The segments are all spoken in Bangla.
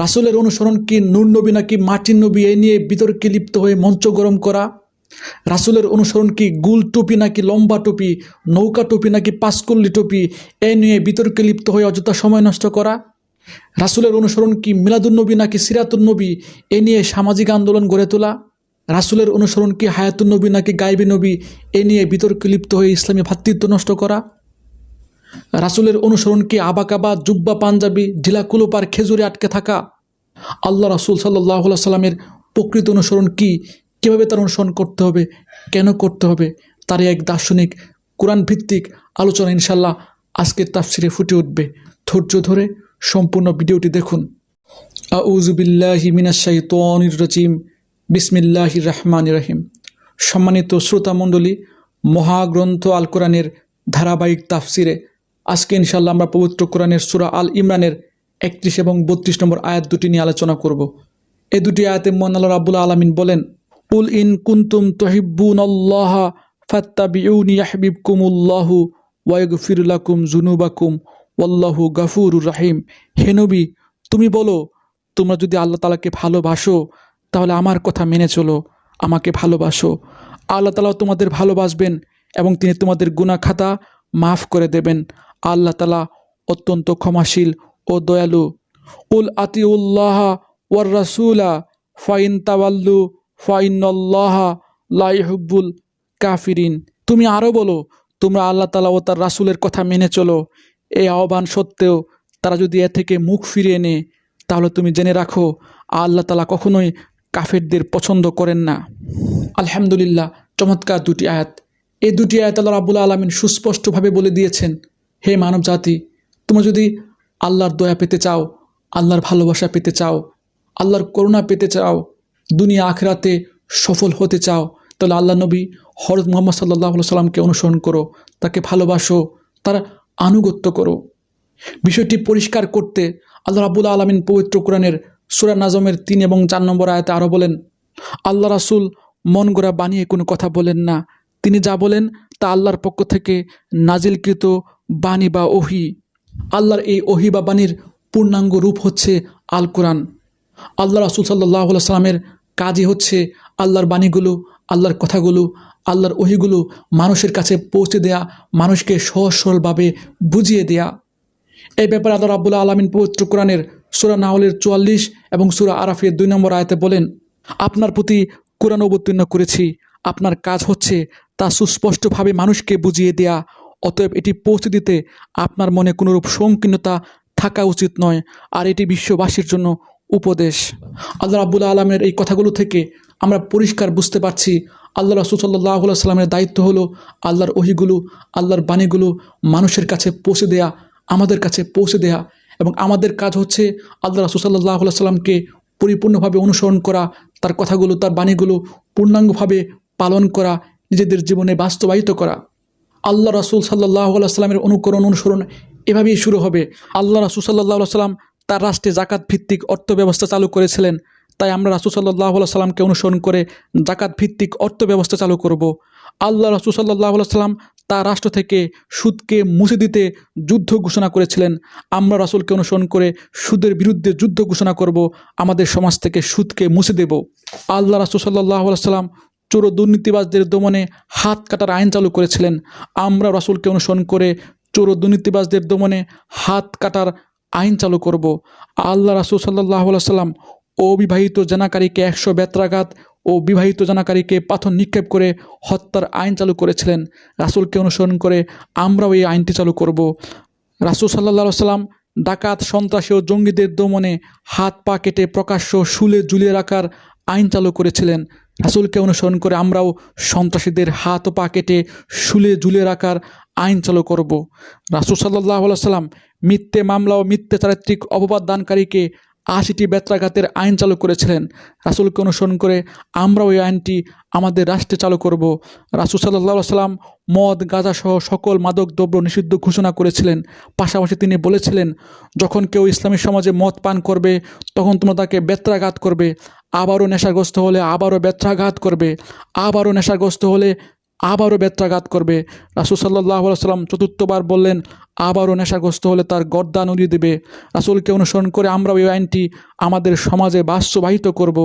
রাসুলের অনুসরণ কি নূর নবী নাকি মাটির নবী, এ নিয়ে বিতর্কে লিপ্ত হয়ে মঞ্চ গরম করা? রাসুলের অনুসরণ কি গুল টুপি নাকি লম্বা টুপি, নৌকা টুপি নাকি পাঁচকল্লি টুপি, এ নিয়ে বিতর্কে লিপ্ত হয়ে অযথা সময় নষ্ট করা? রাসুলের অনুসরণ কি মিলাদুন্নবী নাকি সিরাতুন্নবী এ নিয়ে সামাজিক আন্দোলন গড়ে তোলা? রাসুলের অনুসরণ কি হায়াতুন্নবী নাকি গাইবী নবী, এ নিয়ে বিতর্কে লিপ্ত হয়ে ইসলামী ভ্রাতৃত্ব নষ্ট করা? রাসুলের অনুসরণ কি আবাকাবা, জুব্বা, পাঞ্জাবি ঢিলা কুলোপার খেজুরে আটকে থাকা। আল্লাহ রাসুল সাল্লাহ সাল্লামের প্রকৃত অনুসরণ কি? কীভাবে তার অনুসরণ করতে হবে? কেন করতে হবে? তার এক দার্শনিক কোরআন ভিত্তিক আলোচনা ইনশাল্লাহ আজকের তাফসিরে ফুটে উঠবে। ধৈর্য ধরে সম্পূর্ণ ভিডিওটি দেখুন। রজিম। বিসমিল্লাহির রহমান রহিম। সম্মানিত শ্রোতামণ্ডলী, মহাগ্রন্থ আল কোরআনের ধারাবাহিক তাফসিরে আজকে ইনশাল্লাহ আমরা পবিত্র কোরআনের সুরা আল ইমরানের একত্রিশ এবং বত্রিশ নম্বর আয়াত দুটি নিয়ে আলোচনা করব। এ দুটি আয়াতে মোহান রাবুল আলমিন বলেন উল ইন কুন্তুম তহিব্বুন আল্লাহ ফাত্তাবিউনি ইয়াহবিবকুমুল্লাহু ওয়াইগফিরুলাকুম জুনুবাকুম ওয়াল্লাহু গাফুরুর রাহিম। হেনবি তুমি বলো, তোমরা যদি আল্লাহ তালাকে ভালোবাসো, তাহলে আমার কথা মেনে চলো, আমাকে ভালোবাসো। আল্লাহ তালাও তোমাদের ভালোবাসবেন এবং তিনি তোমাদের গুনাহ খাতা মাফ করে দেবেন। আল্লাহ তালা অত্যন্ত ক্ষমাশীল ও দয়ালু। উল আতিউল্লাহ ওয়ার রাসুলা, ফাইন তাওয়াল্লু, ফাইনাল্লাহ লাইহুব্বুল কাফিরিন। তুমি আরও বলো, তোমরা আল্লাহ তালা ও তার রাসুলের কথা মেনে চলো। এই আহ্বান সত্ত্বেও তারা যদি এ থেকে মুখ ফিরিয়ে নেয়, তাহলে তুমি জেনে রাখো, আল্লাহ তালা কখনোই কাফেরদের পছন্দ করেন না। আলহামদুলিল্লাহ, চমৎকার দুটি আয়াত। এই দুটি আয়াত আল্লাহ রাবুল আলমিন সুস্পষ্টভাবে বলে দিয়েছেন হে মানব জাতি তোমরা যদি আল্লাহর দয়া পেতে চাও, আল্লাহর ভালোবাসা পেতে চাও, আল্লাহর করুণা পেতে চাও, দুনিয়া আখরাতে সফল হতে চাও, তাহলে আল্লাহ নবী হরত মোহাম্মদ সাল্লাহ সাল্লামকে অনুসরণ করো, তাকে ভালোবাসো, তার আনুগত্য করো। বিষয়টি পরিষ্কার করতে আল্লাহ রাবুল আলমিন পবিত্র কোরআনের সুরা নাজমের তিন এবং চার নম্বর আয়তে আরও বলেন, আল্লাহ রাসুল মন গোড়া বানিয়ে কোনো কথা বলেন না। তিনি যা বলেন তা আল্লাহর পক্ষ থেকে নাজিলকৃত বাণী বা ওহি। আল্লাহর এই ওহি বা বাণীর পূর্ণাঙ্গ রূপ হচ্ছে আল কোরআন আল্লাহ রাসুল সাল্লাহ সাল্লামের কাজই হচ্ছে আল্লাহর বাণীগুলো, আল্লাহর কথাগুলো, আল্লাহর ওহিগুলো মানুষের কাছে পৌঁছে দেয়া, মানুষকে সহজ সরলভাবে বুঝিয়ে দেয়া। এই ব্যাপারে আল্লাহ রাবুল্লাহ আলমিন পবিত্র কোরআনের সুরা নাহলের চুয়াল্লিশ এবং সুরা আরাফের দুই নম্বর আয়তে বলেন, আপনার প্রতি কোরআন অবতীর্ণ করেছি। আপনার কাজ হচ্ছে তা সুস্পষ্টভাবে মানুষকে বুঝিয়ে দেয়া অতএব এটি পৌঁছে দিতে আপনার মনে কোনোরূপ সংকীর্ণতা থাকা উচিত নয়, আর এটি বিশ্ববাসীর জন্য উপদেশ। আল্লাহ রাবুল্লাহ আলমের এই কথাগুলো থেকে আমরা পরিষ্কার বুঝতে পারছি। আল্লাহ রসুল সাল্লাহ সাল্লামের দায়িত্ব হলো আল্লাহর ওহিগুলো, আল্লাহর বাণীগুলো মানুষের কাছে পৌঁছে দেয়া, আমাদের কাছে পৌঁছে দেয়া এবং আমাদের কাজ হচ্ছে আল্লাহ রাসুল সাল্লাহ সাল্লামকে পরিপূর্ণভাবে অনুসরণ করা, তার কথাগুলো, তার বাণীগুলো পূর্ণাঙ্গভাবে পালন করা, নিজেদের জীবনে বাস্তবায়িত করা। আল্লাহ রাসুল সাল্লাহ সাল্লামের অনুকরণ অনুসরণ এভাবেই শুরু হবে। আল্লাহ রাসুল সাল্লাহ সাল্লাম তার রাষ্ট্রে জাকাত ভিত্তিক অর্থ ব্যবস্থা চালু করেছিলেন। তাই আমরা রাসুল সাল্লাহ সাল্লামকে অনুসরণ করে জাকাত ভিত্তিক অর্থ ব্যবস্থা চালু করব। আল্লাহ রাসুল সাল্লাহ সাল্লাম তার রাষ্ট্র থেকে সুদকে মুছে দিতে যুদ্ধ ঘোষণা করেছিলেন। আমরা রাসুলকে অনুসরণ করে সুদের বিরুদ্ধে যুদ্ধ ঘোষণা করব। আমাদের সমাজ থেকে সুদকে মুছে দেব। আল্লাহ রাসুল সাল্লাহ সাল্লাম চোর দুর্নীতিবাজদের দমনে হাত কাটার আইন চালু করেছিলেন। আমরা রাসুলকে অনুসরণ করে চোর দুর্নীতিবাজদের দমনে হাত কাটার আইন চালু করব। আল্লাহ রাসুল সাল্লাহ সাল্লাম অবিবাহিত জানাকারীকে একশো বেত্রাঘাত ও বিবাহিত জানাকারীকে পাথর নিক্ষেপ করে হত্যার আইন চালু করেছিলেন। রাসুলকে অনুসরণ করে আমরাও এই আইনটি চালু করব। রাসুল সাল্লাহ সাল্লাম ডাকাত, সন্ত্রাসী ও জঙ্গিদের দমনে হাত পা কেটে প্রকাশ্য শুলে ঝুলিয়ে রাখার আইন চালু করেছিলেন। রাসুলকে অনুসরণ করে আমরাও সন্ত্রাসীদের হাত ও পা কেটে শুলে ঝুলিয়ে রাখার আইন চালু করব। রাসুল সাল্লাহ সাল্লাম মিথ্যে মামলা ও মিথ্যে চারিত্রিক অপবাদ দানকারীকে আশিটি বেত্রাঘাতের আইন চালু করেছিলেন। রাসুলকে অনুসরণ করে আমরা ওই আইনটি আমাদের রাষ্ট্রে চালু করব। রাসুল সাল্লাহ সাল্লাম মদ গাঁজাসহ সকল মাদক দ্রব্য নিষিদ্ধ ঘোষণা করেছিলেন। পাশাপাশি তিনি বলেছিলেন, যখন কেউ ইসলামী সমাজে মদ পান করবে, তখন তোমরা তাকে বেত্রাঘাত করবে। আবারও নেশাগ্রস্ত হলে আবারও বেত্রাঘাত করবে, আবারও নেশাগ্রস্ত হলে আবারও বেত্রাঘাত করবে। রাসুল সাল্লাহ সাল্লাম চতুর্থবার বললেন, আবারও নেশাগ্রস্ত হলে তার গর্দান উড়িয়ে দেবে। রাসুলকে অনুসরণ করে আমরা ওই আইনটি আমাদের সমাজে বাস্তবায়িত করব।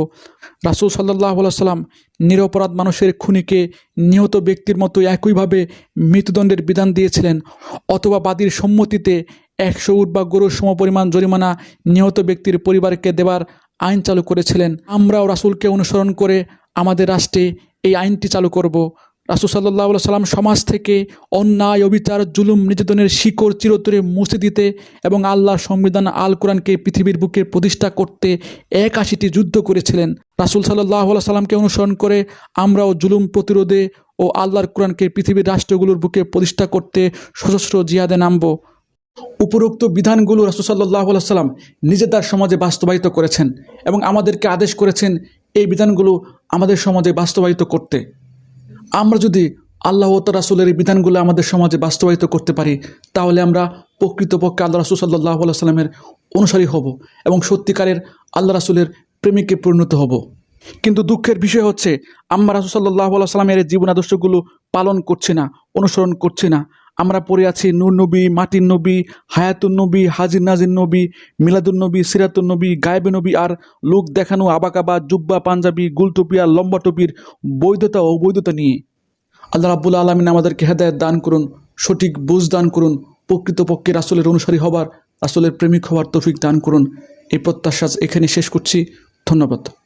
রাসুল সাল্লাহ সাল্লাম নিরপরাধ মানুষের খুনিকে নিহত ব্যক্তির মতো একইভাবে মৃত্যুদণ্ডের বিধান দিয়েছিলেন, অথবা বাদীর সম্মতিতে একশো উট বা গরুর সমপরিমাণ জরিমানা নিহত ব্যক্তির পরিবারকে দেবার আইন চালু করেছিলেন। আমরাও রাসুলকে অনুসরণ করে আমাদের রাষ্ট্রে এই আইনটি চালু করব। রাসুল সাল্লাহ সাল্লাম সমাজ থেকে অন্যায়, অবিচার, জুলুম, নির্যাতনের শিকড় চিরতরে মুছে দিতে এবং আল্লাহর সংবিধান আল কোরআনকে পৃথিবীর বুকে প্রতিষ্ঠা করতে একাশিটি যুদ্ধ করেছিলেন। রাসুল সাল্লাহ সাল্লামকে অনুসরণ করে আমরাও জুলুম প্রতিরোধে ও আল্লাহর কোরআনকে পৃথিবীর রাষ্ট্রগুলোর বুকে প্রতিষ্ঠা করতে সশস্ত্র জিহাদে নামব। উপরোক্ত বিধানগুলো রাসুসাল্লাহ সাল্লাম নিজে তার সমাজে বাস্তবায়িত করেছেন এবং আমাদেরকে আদেশ করেছেন এই বিধানগুলো আমাদের সমাজে বাস্তবায়িত করতে। আমরা যদি আল্লাহ তার রাসুলের এই বিধানগুলো আমাদের সমাজে বাস্তবায়িত করতে পারি, তাহলে আমরা প্রকৃতপক্ষে আল্লাহ রাসুল সাল্লাহ সাল্লামের অনুসারী হব এবং সত্যিকারের আল্লাহ রাসুলের প্রেমিকে পরিণত হব। কিন্তু দুঃখের বিষয় হচ্ছে, আমরা রাসুল সাল্লাহ সাল্লামের জীবন আদর্শগুলো পালন করছি না, অনুসরণ করছি না। আমরা পড়ে আছি নূর নবী, মাটির নবী, হায়াতুন নবী, হাজির নাজির নবী, মিলাদুন নবী, সিরাতুন নবী, গায়েবে নবী আর লোক দেখানো আবাকাবা, জুব্বা, পাঞ্জাবি গুলটুপি আর লম্বা টুপির বৈধতা ও অবৈধতা নিয়ে। আল্লাহ রাব্বুল আলমিন আমাদেরকে হেদায়ত দান করুন, সঠিক বুঝ দান করুন, প্রকৃতপক্ষে রাসুলের অনুসারী হবার, রাসুলের প্রেমিক হওয়ার তৌফিক দান করুন। এই প্রত্যাশা এখানে শেষ করছি। ধন্যবাদ।